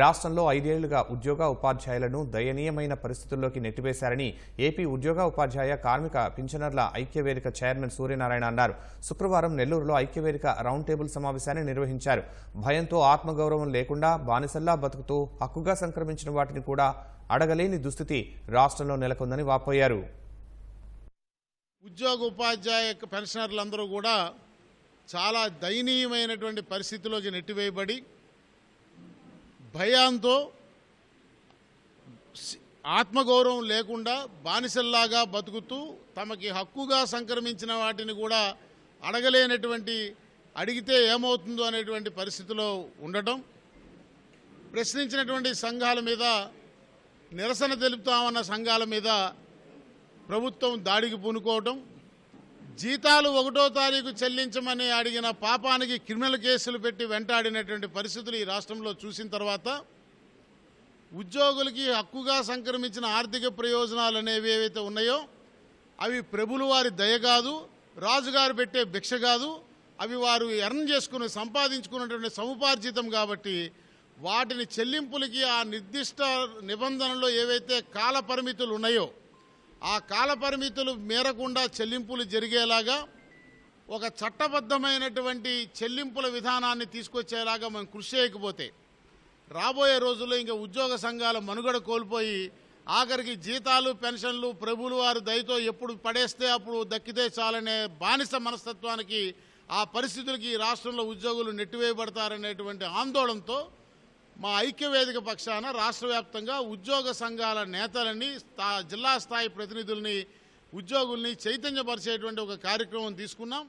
రాష్ట్రంలో ఐదేళ్ళుగా ఉద్యోగ ఉపాధ్యాయులను దయనీయమైన పరిస్థితుల్లోకి నెట్టివేశారని ఏపీ ఉద్యోగ ఉపాధ్యాయ కార్మిక పింఛనర్ల ఐక్యవేదిక చైర్మన్ సూర్యనారాయణ అన్నారు. శుక్రవారం నెల్లూరులో ఐక్యవేదిక రౌండ్ టేబుల్ సమావేశాన్ని నిర్వహించారు. భయంతో ఆత్మగౌరవం లేకుండా బానిసల్లా బతుకుతూ హక్కుగా సంక్రమించిన వాటిని కూడా అడగలేని దుస్థితి రాష్ట్రంలో నెలకొందని వాపోయారు. ఉద్యోగ ఉపాధ్యాయ పెన్షనర్లందరూ కూడా చాలా దయనీయమైనటువంటి పరిస్థితిలోకి నెట్టివేయబడి భయాంతో ఆత్మగౌరవం లేకుండా బానిసల్లాగా బతుకుతూ తమకి హక్కుగా సంక్రమించిన వాటిని కూడా అడగలేనటువంటి అడిగితే ఏమవుతుందో అనేటువంటి పరిస్థితిలో ఉండటం ప్రశ్నించినటువంటి సంఘాల మీద నిరసన తెలుపుతామన్న సంఘాల మీద ప్రభుత్వం దాడికి పూనుకోవటం జీతాలు ఒకటో తారీఖు చెల్లించమని అడిగిన పాపానికి క్రిమినల్ కేసులు పెట్టి వెంటాడినటువంటి పరిస్థితులు ఈ రాష్ట్రంలో చూసిన తర్వాత ఉద్యోగులకి హక్కుగా సంక్రమించిన ఆర్థిక ప్రయోజనాలు అనేవి ఏవైతే ఉన్నాయో అవి ప్రభులు వారి దయ కాదు రాజుగారు పెట్టే భిక్ష కాదు అవి వారు ఎర్న్ చేసుకుని సంపాదించుకున్నటువంటి సముపార్జితం కాబట్టి వాటిని చెల్లింపులకి ఆ నిర్దిష్ట నిబంధనలో ఏవైతే కాల పరిమితులు ఉన్నాయో ఆ కాల పరిమితులు మేరకుండా చెల్లింపులు జరిగేలాగా ఒక చట్టబద్ధమైనటువంటి చెల్లింపుల విధానాన్ని తీసుకొచ్చేలాగా మనం కృషి చేయకపోతే రాబోయే రోజుల్లో ఇంకా ఉద్యోగ సంఘాల మనుగడ కోల్పోయి ఆఖరికి జీతాలు పెన్షన్లు ప్రభులు వారు దయతో ఎప్పుడు పడేస్తే అప్పుడు దక్కితే చాలనే బానిస మనస్తత్వానికి ఆ పరిస్థితులకి రాష్ట్రంలో ఉద్యోగులు నెట్టివేయబడతారనేటువంటి ఆందోళనతో మా ఐక్యవేదిక పక్షాన రాష్ట్ర వ్యాప్తంగా ఉద్యోగ సంఘాల నేతలని స్థా- జిల్లా స్థాయి ప్రతినిధుల్ని ఉద్యోగుల్ని చైతన్యపరిచేటువంటి ఒక కార్యక్రమం తీసుకున్నాం.